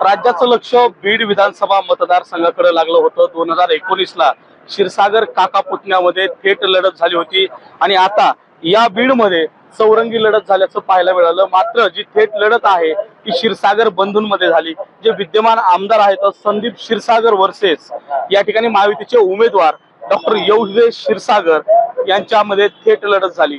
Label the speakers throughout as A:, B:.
A: राज्याचं लक्ष बीड विधानसभा मतदारसंघाकडे लागलं होतं. दोन हजार एकोणीस ला क्षीरसागर काका पुतण्यामध्ये थेट लढत झाली होती. आणि आता या बीडमध्ये चौरंगी लढत झाल्याचं पाहायला मिळालं. मात्र जी थेट लढत आहे ती क्षीरसागर बंधूंमध्ये झाली. जे विद्यमान आमदार आहेत संदीप क्षीरसागर वर्सेस या ठिकाणी महायुतीचे उमेदवार डॉक्टर योगेश क्षीरसागर यांच्यामध्ये थेट लढत झाली.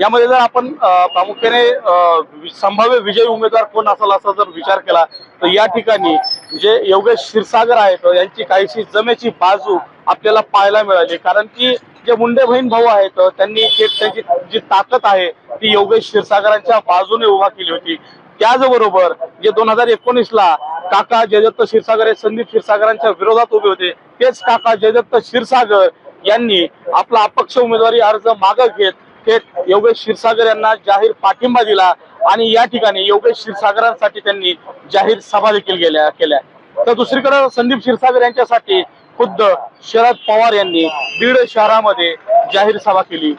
A: यामध्ये जर आपण प्रामुख्याने संभाव्य विजयी उमेदवार कोण असेल असा जर विचार केला तर या ठिकाणी जे योगेश क्षीरसागर आहेत यांची काहीशी जमेची बाजू आपल्याला पाहायला मिळाली. कारण की जे मुंडे बहीण भाऊ आहेत त्यांनी थेट त्यांची जी ताकद आहे ती योगेश क्षीरसागरांच्या बाजूने उभा केली होती. त्याचबरोबर जे दोन हजार एकोणीस ला काका जयदत्त क्षीरसागर हे संदीप क्षीरसागरांच्या विरोधात उभे होते तेच काका जयदत्त क्षीरसागर यांनी आपला अपक्ष उमेदवारी अर्ज मागे घेत थेट योगेश क्षीरसागर यांना जाहीर पाठिंबा दिला आणि या ठिकाणी योगेश क्षीरसागरांसाठी त्यांनी जाहीर सभा देखील गेल्या केल्या. तर दुसरीकडे संदीप क्षीरसागर यांच्यासाठी खुद्द शरद पवार यांनी बीड शहरामध्ये जाहीर सभा केली.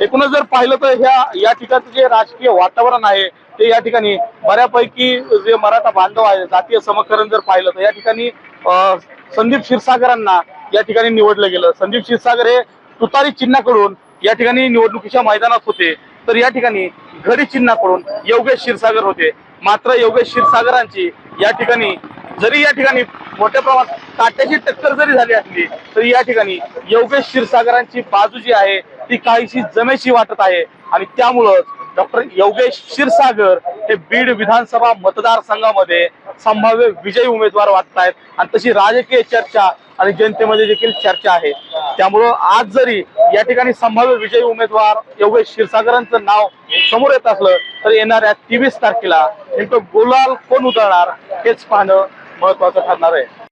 A: एकूणच जर पाहिलं तर ह्या या ठिकाणचं जे राजकीय वातावरण आहे ते या ठिकाणी बऱ्यापैकी जे मराठा बांधव आहे जातीय समकरण जर पाहिलं तर या ठिकाणी अं, संदीप क्षीरसागरांना या ठिकाणी निवडलं गेलं. संदीप क्षीरसागर हे तुतारी चिन्हाकडून या ठिकाणी निवडणुकीच्या मैदानात होते. तर या ठिकाणी घडी चिन्हाकडून योगेश क्षीरसागर होते. मात्र योगेश क्षीरसागरांची या ठिकाणी जरी या ठिकाणी मोठ्या प्रमाणात काट्याची टक्कर जरी झाली असली तरी या ठिकाणी योगेश क्षीरसागरांची बाजू जी आहे ती काहीशी जमेशी वाटत आहे. आणि त्यामुळंच डॉक्टर योगेश क्षीरसागर हे बीड विधानसभा मतदारसंघामध्ये संभाव्य विजयी उमेदवार वाटत आहेत आणि तशी राजकीय चर्चा आणि जनतेमध्ये देखील चर्चा आहे. त्यामुळं आज जरी या ठिकाणी संभाव्य विजयी उमेदवार योगेश क्षीरसागरांचं नाव समोर येत असलं तर येणाऱ्या तेवीस तारखेला नेमकं गुलाल कोण उतरणार हेच पाहणं महत्वाचं ठरणार आहे.